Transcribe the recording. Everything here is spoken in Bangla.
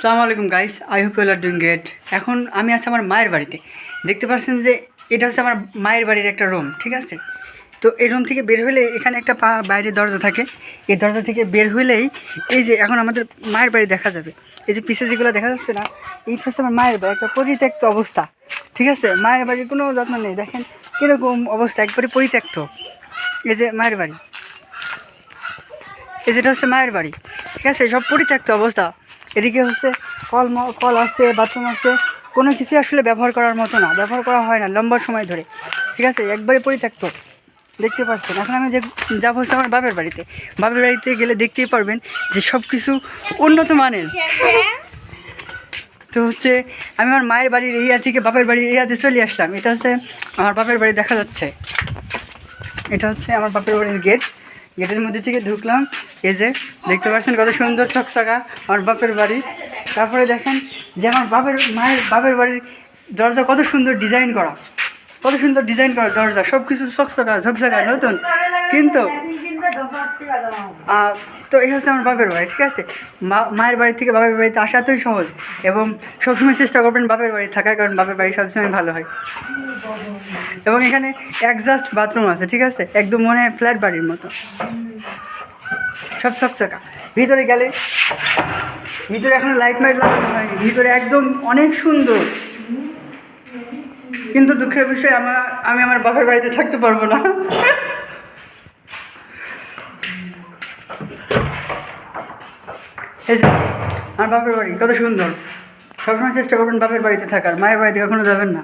সালামু আলাইকুম guys I hope you all are doing great এখন আমি আছি আমার মায়ের বাড়িতে। দেখতে পাচ্ছেন যে এটা হচ্ছে আমার মায়ের বাড়ির একটা রুম ঠিক আছে? তো এই রুম থেকে বের হলে এখানে একটা পা বাইরে দরজা থাকে। এই দরজা থেকে বের হলেই এই যে এখন আমাদের মায়ের বাড়ি দেখা যাবে। এই যে পিসে যেগুলো দেখা যাচ্ছে না এই হচ্ছে আমার মায়ের বাড়ি, একটা পরিত্যক্ত অবস্থা। ঠিক আছে? মায়ের বাড়ির কোনো যত্ন নেই। দেখেন কীরকম অবস্থা, একবারে পরিত্যক্ত। এই যে মায়ের বাড়ি। এই যেটা হচ্ছে মায়ের বাড়ি। ঠিক আছে? সব পরিত্যক্ত অবস্থা। এদিকে হচ্ছে কল কল আছে, বাথরুম আছে, কোনো কিছু আসলে ব্যবহার করার মতো না, ব্যবহার করা হয় না লম্বা সময় ধরে, ঠিক আছে? একবারে পরিত্যক্ত, দেখতে পাচ্ছেন? এখন আমি যে যাব হচ্ছে আমার বাপের বাড়িতে বাপের বাড়িতে গেলে দেখতেই পারবেন যে সব কিছু উন্নত মানের। তো হচ্ছে আমি আমার মায়ের বাড়ির এরিয়া থেকে বাপের বাড়ির এরিয়াতে চলে আসলাম। এটা হচ্ছে আমার বাপের বাড়ি দেখা যাচ্ছে। এটা হচ্ছে আমার বাপের বাড়ির গেট গেটের মধ্যে থেকে ঢুকলাম। এই যে, দেখতে পাচ্ছেন কত সুন্দর চকচকা আমার বাপের বাড়ি। তারপরে দেখেন যে আমার বাপের, মায়ের বাপের বাড়ির দরজা কত সুন্দর ডিজাইন করা। কত সুন্দর ডিজাইন করা দরজা সব কিছু চকচকা ঝকঝকা নতুন। কিন্তু তো এই হচ্ছে আমার বাপের বাড়ি, ঠিক আছে? মায়ের বাড়ি থেকে বাপের বাড়িতে আসা এতই সহজ এবং সবসময় চেষ্টা করবেন বাপের বাড়ি থাকার, কারণ বাপের বাড়ি সবসময় ভালো হয়। এবং এখানে একজাস্ট বাথরুম আছে, ঠিক আছে? একদম মনে হয় ফ্ল্যাট বাড়ির মতো। সব চকচকা ভিতরে গেলে, ভিতরে এখনও লাইট মাইট লাগানো হয়নি। ভিতরে একদম অনেক সুন্দর। কিন্তু দুঃখের বিষয়, আমার, আমি আমার বাপের বাড়িতে থাকতে পারব না। এই যে, আমার বাপের বাড়ি, কত সুন্দর। সবসময় চেষ্টা করবেন বাপের বাড়িতে থাকার, মায়ের বাড়িতে কখনো যাবেন না।